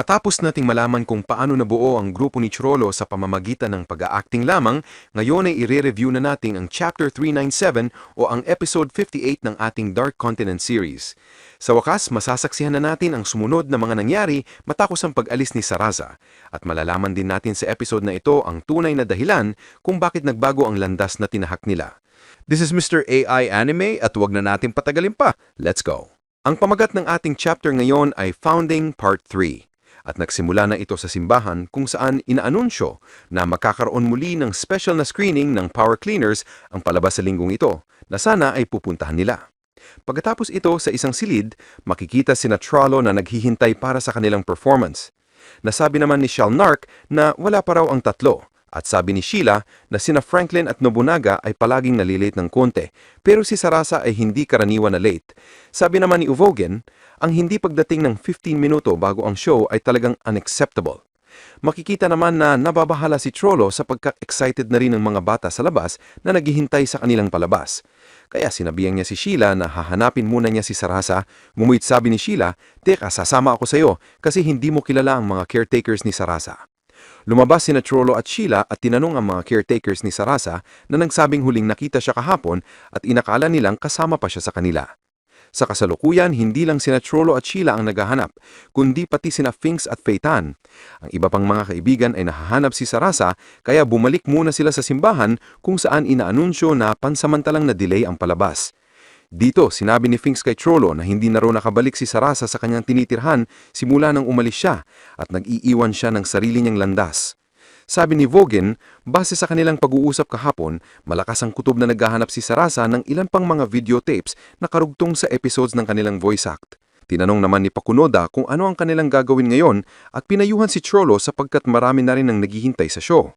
Matapos nating malaman kung paano nabuo ang grupo ni Chirolo sa pamamagitan ng pag-aacting lamang, ngayon ay ire-review na natin ang Chapter 397 o ang Episode 58 ng ating Dark Continent series. Sa wakas, masasaksihan na natin ang sumunod na mga nangyari matapos ang pag-alis ni Saraza. At malalaman din natin sa episode na ito ang tunay na dahilan kung bakit nagbago ang landas na tinahak nila. This is Mr. AI Anime at wag na natin patagalin pa. Let's go. Ang pamagat ng ating chapter ngayon ay Founding Part 3 at nagsimula na ito sa simbahan kung saan inaanunsyo na makakaroon muli ng special na screening ng Power Cleaners ang palabas sa linggong ito na sana ay pupuntahan nila. Pagkatapos ito sa isang silid, makikita sina Trollo na naghihintay para sa kanilang performance. Nasabi naman ni Shalnark na wala pa raw ang tatlo at sabi ni Sheila na sina Franklin at Nobunaga ay palaging nalilate ng konti, pero si Sarasa ay hindi karaniwan na late. Sabi naman ni Uvogen, ang hindi pagdating ng 15 minuto bago ang show ay talagang unacceptable. Makikita naman na nababahala si Trollo sapagkat excited na rin ng mga bata sa labas na naghihintay sa kanilang palabas. Kaya sinabihan niya si Sheila na hahanapin muna niya si Sarasa. Ngumuit sabi ni Sheila, Teka, sasama ako sa iyo kasi hindi mo kilala ang mga caretakers ni Sarasa. Lumabas sina Trollo at Sheila at tinanong ang mga caretakers ni Sarasa na nagsabing huling nakita siya kahapon at inakala nilang kasama pa siya sa kanila. Sa kasalukuyan, hindi lang sina Trollo at Sheila ang naghahanap, kundi pati sina Finks at Feitan. Ang iba pang mga kaibigan ay nahahanap si Sarasa kaya bumalik muna sila sa simbahan kung saan inaanunsyo na pansamantalang na-delay ang palabas. Dito, sinabi ni Finks kay Trollo na hindi na raw nakabalik si Sarasa sa kanyang tinitirhan simula nang umalis siya at nag-iiwan siya ng sarili niyang landas. Sabi ni Vogan, base sa kanilang pag-uusap kahapon, malakas ang kutob na naghahanap si Sarasa ng ilan pang mga videotapes na karugtong sa episodes ng kanilang voice act. Tinanong naman ni Pakunoda kung ano ang kanilang gagawin ngayon at pinayuhan si Trollo sapagkat marami na rin ang naghihintay sa show.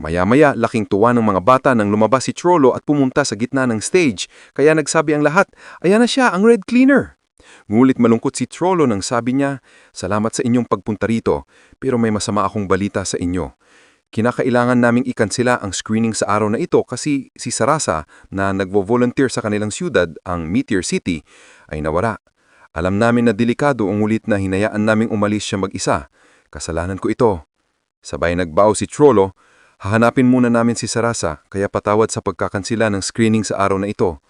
Maya-maya, laking tuwa ng mga bata nang lumabas si Trollo at pumunta sa gitna ng stage, kaya nagsabi ang lahat, ayan na siya, ang Red Cleaner! Ngulit malungkot si Trollo nang sabi niya, salamat sa inyong pagpunta rito, pero may masama akong balita sa inyo. Kinakailangan naming ikansela ang screening sa araw na ito kasi si Sarasa na nagvo-volunteer sa kanilang siyudad, ang Meteor City, ay nawala. Alam namin na delikado ang ulit na hinayaan naming umalis siya mag-isa. Kasalanan ko ito. Sabay nagbaw si Trollo, hahanapin muna namin si Sarasa kaya patawad sa pagkakansila ng screening sa araw na ito.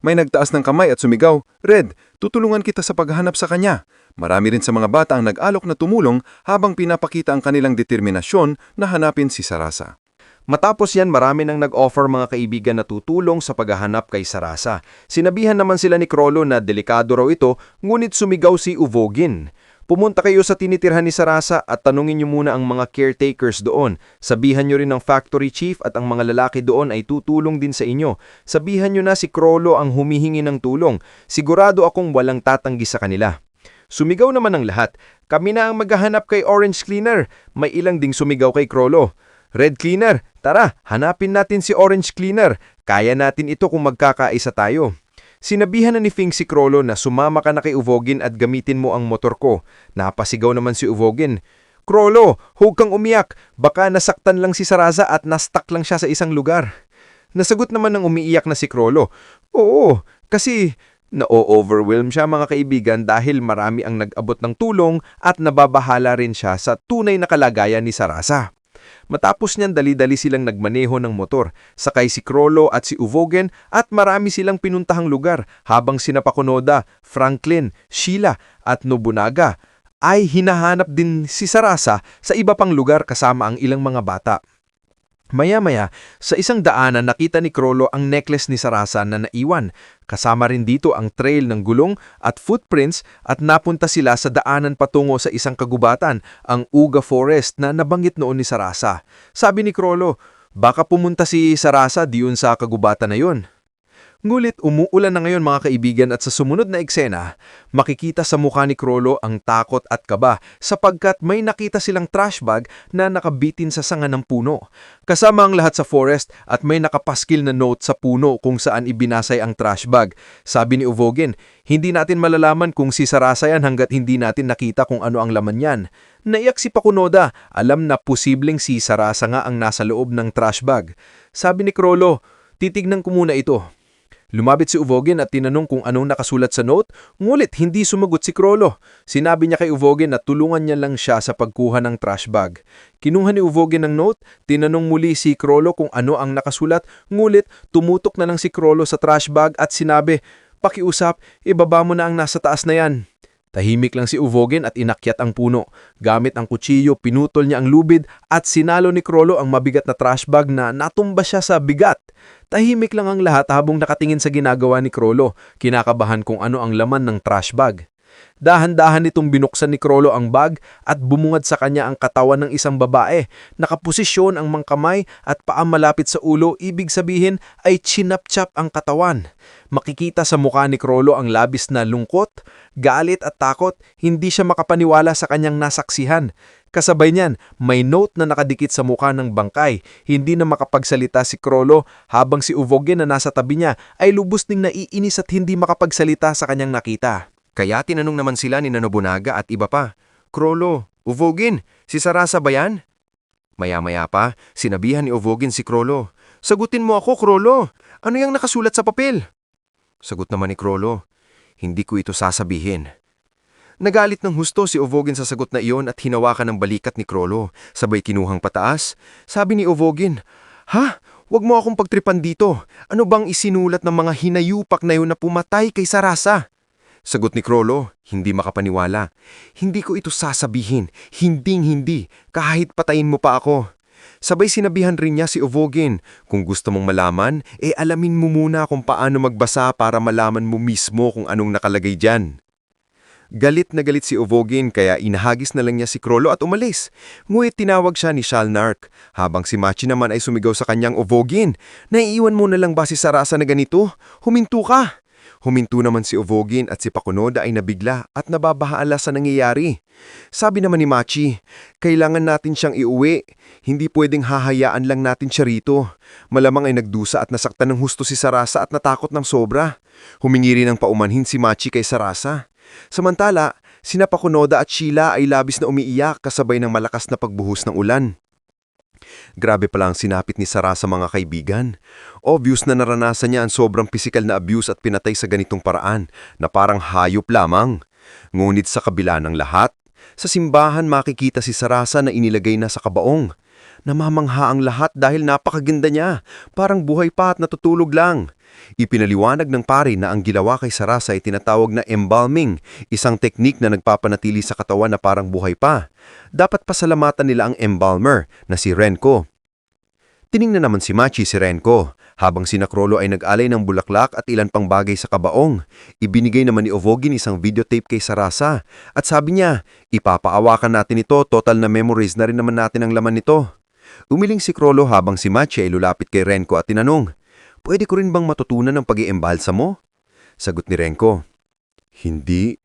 May nagtaas ng kamay at sumigaw, Red, tutulungan kita sa paghanap sa kanya. Marami rin sa mga bata ang nag-alok na tumulong habang pinapakita ang kanilang determinasyon na hanapin si Sarasa. Matapos yan, marami nang nag-offer mga kaibigan na tutulong sa paghahanap kay Sarasa. Sinabihan naman sila ni Krolo na delikado raw ito, ngunit sumigaw si Uvogin. Pumunta kayo sa tinitirhan ni Sarasa at tanungin niyo muna ang mga caretakers doon. Sabihan niyo rin ng factory chief at ang mga lalaki doon ay tutulong din sa inyo. Sabihan niyo na si Krolo ang humihingi ng tulong. Sigurado akong walang tatanggi sa kanila. Sumigaw naman ang lahat. Kami na ang maghahanap kay Orange Cleaner. May ilang ding sumigaw kay Krolo. Red Cleaner, tara, hanapin natin si Orange Cleaner. Kaya natin ito kung magkakaisa tayo. Sinabihan na ni Fing si Krolo na sumama ka na kay Uvogin at gamitin mo ang motor ko. Napasigaw naman si Uvogin. Krolo, huwag kang umiyak. Baka nasaktan lang si Saraza at nastak lang siya sa isang lugar. Nasagot naman ng umiiyak na si Krolo. Oo, kasi na-overwhelm siya mga kaibigan dahil marami ang nag-abot ng tulong at nababahala rin siya sa tunay na kalagayan ni Sarasa. Matapos niyan dali-dali silang nagmaneho ng motor, sakay si Krolo at si Uvogen at marami silang pinuntahang lugar habang sina Pakunoda, Franklin, Sheila at Nobunaga ay hinahanap din si Sarasa sa iba pang lugar kasama ang ilang mga bata. Maya-maya, sa isang daanan nakita ni Krolo ang necklace ni Sarasa na naiwan. Kasama rin dito ang trail ng gulong at footprints at napunta sila sa daanan patungo sa isang kagubatan, ang Uga Forest na nabanggit noon ni Sarasa. Sabi ni Krolo, baka pumunta si Sarasa diyon sa kagubatan na yon. Ngulit umuulan na ngayon mga kaibigan at sa sumunod na eksena, makikita sa mukha ni Krolo ang takot at kaba sapagkat may nakita silang trash bag na nakabitin sa sanga ng puno. Kasama ang lahat sa forest at may nakapaskil na note sa puno kung saan ibinasay ang trash bag. Sabi ni Uvogin, hindi natin malalaman kung si Sarasa yan hanggat hindi natin nakita kung ano ang laman yan. Naiyak si Pakunoda, alam na posibleng si Sarasa nga ang nasa loob ng trash bag. Sabi ni Krolo, titignan ko muna ito. Lumapit si Uvogin at tinanong kung anong nakasulat sa note, ngulit hindi sumagot si Krolo. Sinabi niya kay Uvogin na tulungan niya lang siya sa pagkuha ng trash bag. Kinuha ni Uvogin ng note, tinanong muli si Krolo kung ano ang nakasulat, ngulit tumutok na lang si Krolo sa trash bag at sinabi, Pakiusap, ibaba mo na ang nasa taas na yan. Tahimik lang si Uvogin at inakyat ang puno. Gamit ang kutsilyo, pinutol niya ang lubid at sinalo ni Krolo ang mabigat na trash bag na natumba siya sa bigat. Tahimik lang ang lahat habang nakatingin sa ginagawa ni Krolo, kinakabahan kung ano ang laman ng trash bag. Dahan-dahan nitong binuksan ni Krolo ang bag at bumungad sa kanya ang katawan ng isang babae. Nakaposisyon ang mangkamay at paa malapit sa ulo, ibig sabihin ay chinap-chap ang katawan. Makikita sa mukha ni Krolo ang labis na lungkot, galit at takot, hindi siya makapaniwala sa kanyang nasaksihan. Kasabay niyan, may note na nakadikit sa mukha ng bangkay. Hindi na makapagsalita si Krolo habang si Uvogin na nasa tabi niya ay lubos ning naiinis at hindi makapagsalita sa kanyang nakita. Kaya tinanong naman sila ni Nobunaga at iba pa, Krolo, Uvogin, si Sarasa ba yan? Maya-maya pa, sinabihan ni Uvogin si Krolo, Sagutin mo ako, Krolo. Ano yung nakasulat sa papel? Sagot naman ni Krolo, Hindi ko ito sasabihin. Nagalit ng husto si Ovogin sa sagot na iyon at hinawakan ng balikat ni Krolo, sabay kinuhang pataas. Sabi ni Ovogin, Ha? Huwag mo akong pagtripan dito. Ano bang isinulat ng mga hinayupak na yun na pumatay kay Sarasa? Sagot ni Krolo, hindi makapaniwala. Hindi ko ito sasabihin, hinding hindi, kahit patayin mo pa ako. Sabay sinabihan rin niya si Ovogin, kung gusto mong malaman, eh alamin mo muna kung paano magbasa para malaman mo mismo kung anong nakalagay dyan. Galit na galit si Ovogin kaya inahagis na lang niya si Krolo at umalis. Ngunit tinawag siya ni Shalnark, habang si Machi naman ay sumigaw sa kanyang Ovogin, Naiiwan mo na lang ba si Sarasa na ganito? Huminto ka! Huminto naman si Ovogin at si Pakunoda ay nabigla at nababahala sa nangyayari. Sabi naman ni Machi, kailangan natin siyang iuwi. Hindi pwedeng hahayaan lang natin siya rito. Malamang ay nagdusa at nasaktan ng husto si Sarasa at natakot ng sobra. Humingi rin ng paumanhin si Machi kay Sarasa. Samantala, sina Pakunoda at Sheila ay labis na umiiyak kasabay ng malakas na pagbuhos ng ulan. Grabe pala ang sinapit ni Sara sa mga kaibigan. Obvious na naranasan niya ang sobrang pisikal na abuse at pinatay sa ganitong paraan na parang hayop lamang. Ngunit sa kabila ng lahat, sa simbahan makikita si Sarasa na inilagay na sa kabaong. Namamangha ang lahat dahil napakaganda niya, parang buhay pa at natutulog lang. Ipinaliwanag ng pare na ang gilawa kay Sarasa ay tinatawag na embalming, isang teknik na nagpapanatili sa katawan na parang buhay pa. Dapat pasalamatan nila ang embalmer na si Renko. Tiningnan naman si Machi si Renko, habang si Nakrolo ay nag-alay ng bulaklak at ilan pang bagay sa kabaong. Ibinigay naman ni Ovogin isang videotape kay Sarasa at sabi niya, ipapaawakan natin ito, total na memories na rin naman natin ang laman nito. Umiling si Krolo habang si Machi ay lulapit kay Renko at tinanong, Pwede ko rin bang matutunan ang pag-iembalsa mo? Sagot ni Renko, Hindi.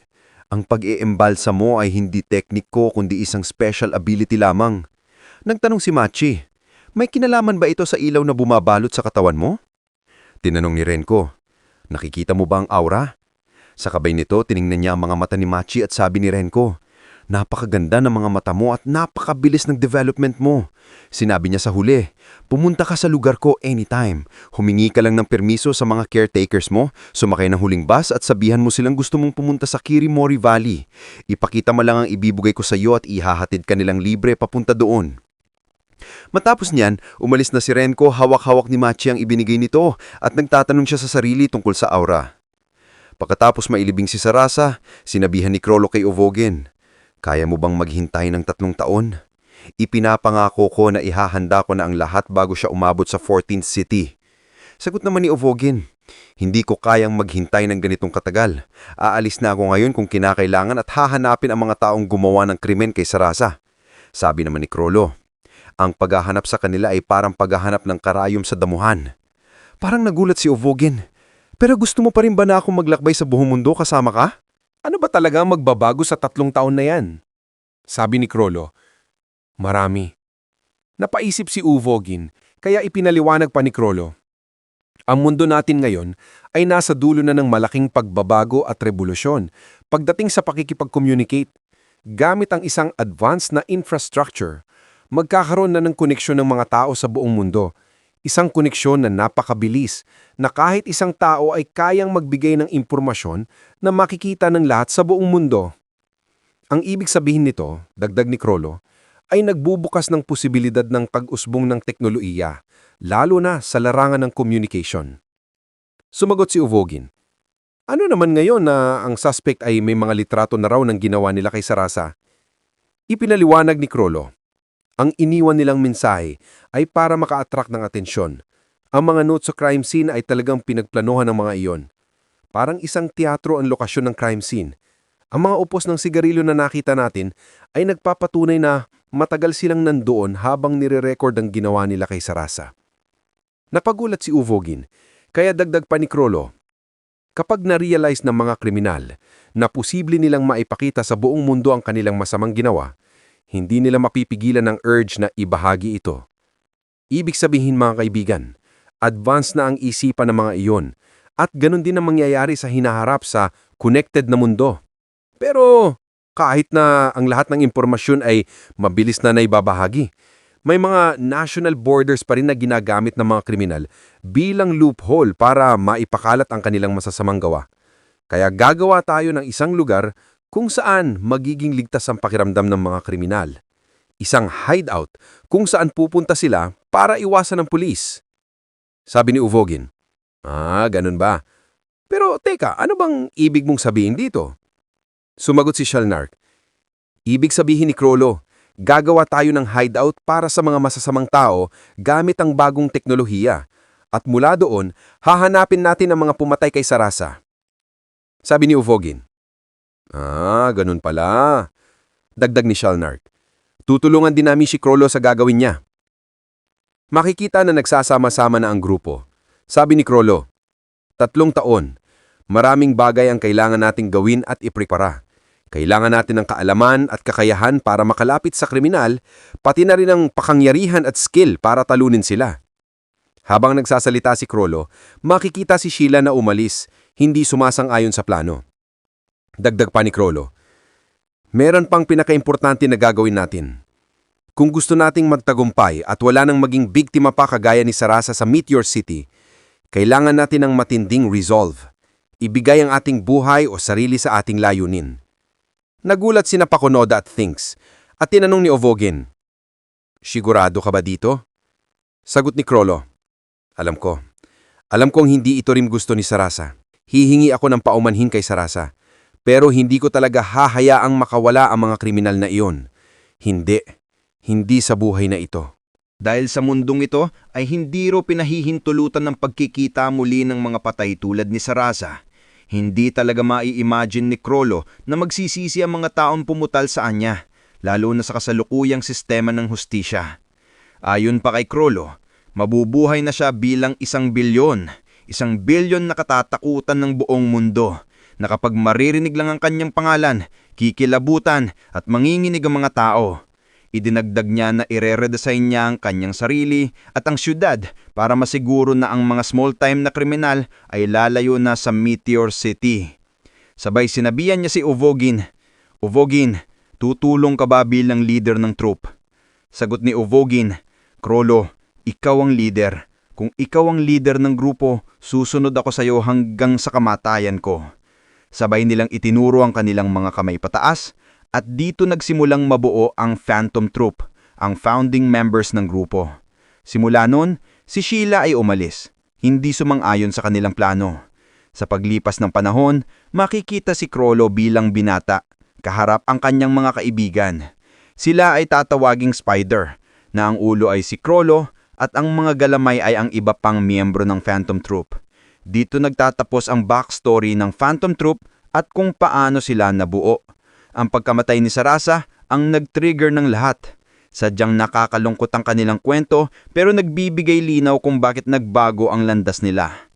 Ang pag-iembalsa mo ay hindi teknik ko kundi isang special ability lamang. Nagtanong si Machi, may kinalaman ba ito sa ilaw na bumabalot sa katawan mo? Tinanong ni Renko, nakikita mo ba ang aura? Sa kabay nito, tiningnan niya ang mga mata ni Machi at sabi ni Renko, Napakaganda ng mga mata mo at napakabilis ng development mo. Sinabi niya sa huli, pumunta ka sa lugar ko anytime. Humingi ka lang ng permiso sa mga caretakers mo, sumakay ng huling bus at sabihan mo silang gusto mong pumunta sa Kirimori Valley. Ipakita mo lang ang ibibigay ko sa iyo at ihahatid ka nilang libre papunta doon. Matapos niyan, umalis na si Renko hawak-hawak ni Machi ang ibinigay nito at nagtatanong siya sa sarili tungkol sa aura. Pagkatapos mailibing si Sarasa, sinabihan ni Krolo kay Ovogin, Kaya mo bang maghintay ng tatlong taon? Ipinapangako ko na ihahanda ko na ang lahat bago siya umabot sa 14th city. Sagot naman ni Ovogin, Hindi ko kayang maghintay ng ganitong katagal. Aalis na ako ngayon kung kinakailangan at hahanapin ang mga taong gumawa ng krimen kay Sarasa. Sabi naman ni Krolo, ang paghahanap sa kanila ay parang paghahanap ng karayom sa damuhan. Parang nagulat si Ovogin. Pero gusto mo pa rin ba na akong maglakbay sa buong mundo kasama ka? Ano ba talaga ang magbabago sa tatlong taon na yan? Sabi ni Krolo, Marami. Napaisip si Uvogin, kaya ipinaliwanag pa ni Krolo. Ang mundo natin ngayon ay nasa dulo na ng malaking pagbabago at revolusyon pagdating sa pakikipag-communicate. Gamit ang isang advanced na infrastructure, magkakaroon na ng koneksyon ng mga tao sa buong mundo. Isang koneksyon na napakabilis na kahit isang tao ay kayang magbigay ng impormasyon na makikita ng lahat sa buong mundo. Ang ibig sabihin nito, dagdag ni Krolo, ay nagbubukas ng posibilidad ng pag-usbong ng teknolohiya, lalo na sa larangan ng communication. Sumagot si Uvogin, Ano naman ngayon na ang suspect ay may mga litrato na raw ng ginawa nila kay Sarasa? Ipinaliwanag ni Krolo, ang iniwan nilang mensahe ay para maka-attract ng atensyon. Ang mga notes sa crime scene ay talagang pinagplanuhan ng mga iyon. Parang isang teatro ang lokasyon ng crime scene. Ang mga upos ng sigarilyo na nakita natin ay nagpapatunay na matagal silang nandoon habang nire-record ang ginawa nila kay Sarasa. Napagulat si Uvogin, kaya dagdag pa ni Krolo. Kapag na-realize ng mga kriminal na posible nilang maipakita sa buong mundo ang kanilang masamang ginawa, hindi nila mapipigilan ng urge na ibahagi ito. Ibig sabihin mga kaibigan, advance na ang isipan ng mga iyon at ganun din ang mangyayari sa hinaharap sa connected na mundo. Pero kahit na ang lahat ng impormasyon ay mabilis na naibabahagi, may mga national borders pa rin na ginagamit ng mga kriminal bilang loophole para maipakalat ang kanilang masasamang gawa. Kaya gagawa tayo ng isang lugar kung saan magiging ligtas ang pakiramdam ng mga kriminal. Isang hideout kung saan pupunta sila para iwasan ng pulis. Sabi ni Uvogin, Ah, ganun ba? Pero teka, ano bang ibig mong sabihin dito? Sumagot si Shalnark, Ibig sabihin ni Krolo, gagawa tayo ng hideout para sa mga masasamang tao gamit ang bagong teknolohiya. At mula doon, hahanapin natin ang mga pumatay kay Sarasa. Sabi ni Uvogin, Ah, ganun pala. Dagdag ni Shalnark. Tutulungan din namin si Krolo sa gagawin niya. Makikita na nagsasama-sama na ang grupo. Sabi ni Krolo, Tatlong taon, maraming bagay ang kailangan nating gawin at iprepara. Kailangan natin ng kaalaman at kakayahan para makalapit sa kriminal, pati na rin ang pakangyarihan at skill para talunin sila. Habang nagsasalita si Krolo, makikita si Sheila na umalis, hindi sumasang-ayon sa plano. Dagdag pa ni Krolo. Meron pang pinakaimportante na gagawin natin. Kung gusto nating magtagumpay at wala nang maging biktima pa kagaya ni Sarasa sa Meteor City, kailangan natin ng matinding resolve. Ibigay ang ating buhay o sarili sa ating layunin. Nagulat si Napakonoda at Thinks at tinanong ni Ovogin, Sigurado ka ba dito? Sagot ni Krolo, Alam ko. Alam kong hindi ito rin gusto ni Sarasa. Hihingi ako ng paumanhin kay Sarasa. Pero hindi ko talaga hahayaang makawala ang mga kriminal na iyon. Hindi. Hindi sa buhay na ito. Dahil sa mundong ito ay hindi ro pinahihintulutan ng pagkikita muli ng mga patay tulad ni Sarasa. Hindi talaga mai-imagine ni Krolo na magsisisi ang mga taong pumutal sa anya, lalo na sa kasalukuyang sistema ng hustisya. Ayon pa kay Krolo, mabubuhay na siya bilang isang bilyon, isang bilyon na katatakutan ng buong mundo, na kapag maririnig lang ang kanyang pangalan, kikilabutan at manginginig ang mga tao. Idinagdag niya na ire-redesign niya ang kanyang sarili at ang syudad para masiguro na ang mga small-time na kriminal ay lalayo na sa Meteor City. Sabay sinabihan niya si Uvogin, Uvogin, tutulong ka ba bilang leader ng troop? Sagot ni Uvogin, Krolo, ikaw ang leader. Kung ikaw ang leader ng grupo, susunod ako sa iyo hanggang sa kamatayan ko. Sabay nilang itinuro ang kanilang mga kamay pataas at dito nagsimulang mabuo ang Phantom Troop, ang founding members ng grupo. Simula noon, si Sheila ay umalis, hindi sumang-ayon sa kanilang plano. Sa paglipas ng panahon, makikita si Krolo bilang binata, kaharap ang kanyang mga kaibigan. Sila ay tatawaging Spider, na ang ulo ay si Krolo at ang mga galamay ay ang iba pang miyembro ng Phantom Troop. Dito nagtatapos ang backstory ng Phantom Troop at kung paano sila nabuo. Ang pagkamatay ni Sarasa ang nag-trigger ng lahat. Sadyang nakakalungkot ang kanilang kwento pero nagbibigay linaw kung bakit nagbago ang landas nila.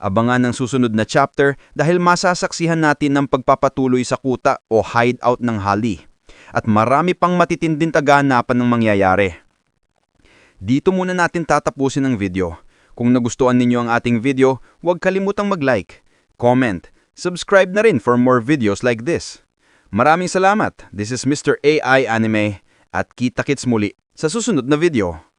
Abangan ang susunod na chapter dahil masasaksihan natin ang pagpapatuloy sa kuta o hideout ng Hali. At marami pang matitinding tagahanapan ng mangyayari. Dito muna natin tatapusin ang video. Kung nagustuhan ninyo ang ating video, huwag kalimutang mag-like, comment, subscribe na rin for more videos like this. Maraming salamat. This is Mr. AI Anime at kita-kits muli sa susunod na video.